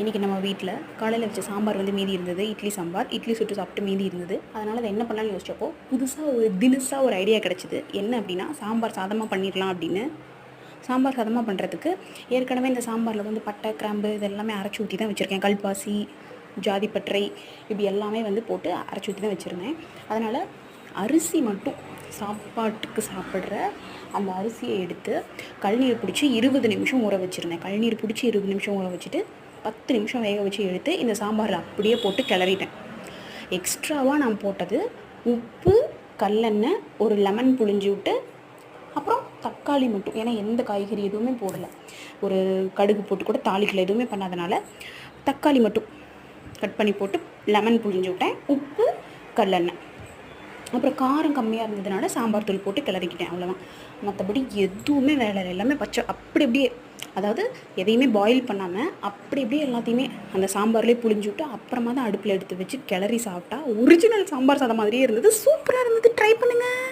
இன்றைக்கி நம்ம வீட்டில் காலையில் வச்ச சாம்பார் வந்து மீதி இருந்தது. இட்லி சாம்பார். இட்லி சுட்டு சாப்பிட்டு மீதி இருந்தது. அதனால் அதை என்ன பண்ணலாம்னு யோசிச்சப்போ புதுசாக ஒரு தினுசாக ஒரு ஐடியா கிடச்சிது. என்ன அப்படின்னா சாம்பார் சாதமாக பண்ணிடலாம் அப்படின்னு. சாம்பார் சாதமாக பண்ணுறதுக்கு ஏற்கனவே இந்த சாம்பாரில் வந்து பட்டை கிராம்பு இதெல்லாமே அரைச்சி ஊற்றி தான் வச்சுருக்கேன். கல்பாசி ஜாதிப்பற்றை இப்படி எல்லாமே வந்து போட்டு அரைச்சி ஊற்றி தான் வச்சுருந்தேன். அதனால் அரிசி மட்டும் சாப்பாட்டுக்கு சாப்பிட்ற அந்த அரிசியை எடுத்து கழுநீர் பிடிச்சி இருபது நிமிஷம் ஊற வச்சுருந்தேன். கழுநீர் பிடிச்சி இருபது நிமிஷம் ஊற வச்சுட்டு பத்து நிமிஷம் வேக வச்சு எடுத்து இந்த சாம்பாரில் அப்படியே போட்டு கிளறிட்டேன். எக்ஸ்ட்ராவாக நான் போட்டது உப்பு கல்லெண்ணெய் ஒரு லெமன் புழிஞ்சு விட்டு அப்புறம் தக்காளி மட்டும். ஏன்னா எந்த காய்கறி எதுவுமே போடலை. ஒரு கடுகு போட்டு கூட தாளிக்கல எதுவுமே பண்ணாதனால தக்காளி மட்டும் கட் பண்ணி போட்டு லெமன் புழிஞ்சு விட்டேன். உப்பு கல்லெண்ணெய். அப்புறம் காரம் கம்மியாக இருந்ததுனால சாம்பார் தூள் போட்டு கிளறிக்கிட்டேன் அவ்வளோதான் மற்றபடி எதுவுமே வேலை எல்லாமே பச்சை. அப்படி அப்படியே அதாவது எதையுமே பாயில் பண்ணாமல் அப்படி அப்படியே எல்லாத்தையுமே அந்த சாம்பார்லேயே புழிஞ்சு விட்டு அப்புறமா தான் அடுப்பில் எடுத்து வச்சு கிளறி சாப்பிட்டா ஒரிஜினல் சாம்பார் சாதம் மாதிரியே இருந்தது. சூப்பராக இருந்தது. ட்ரை பண்ணுங்கள்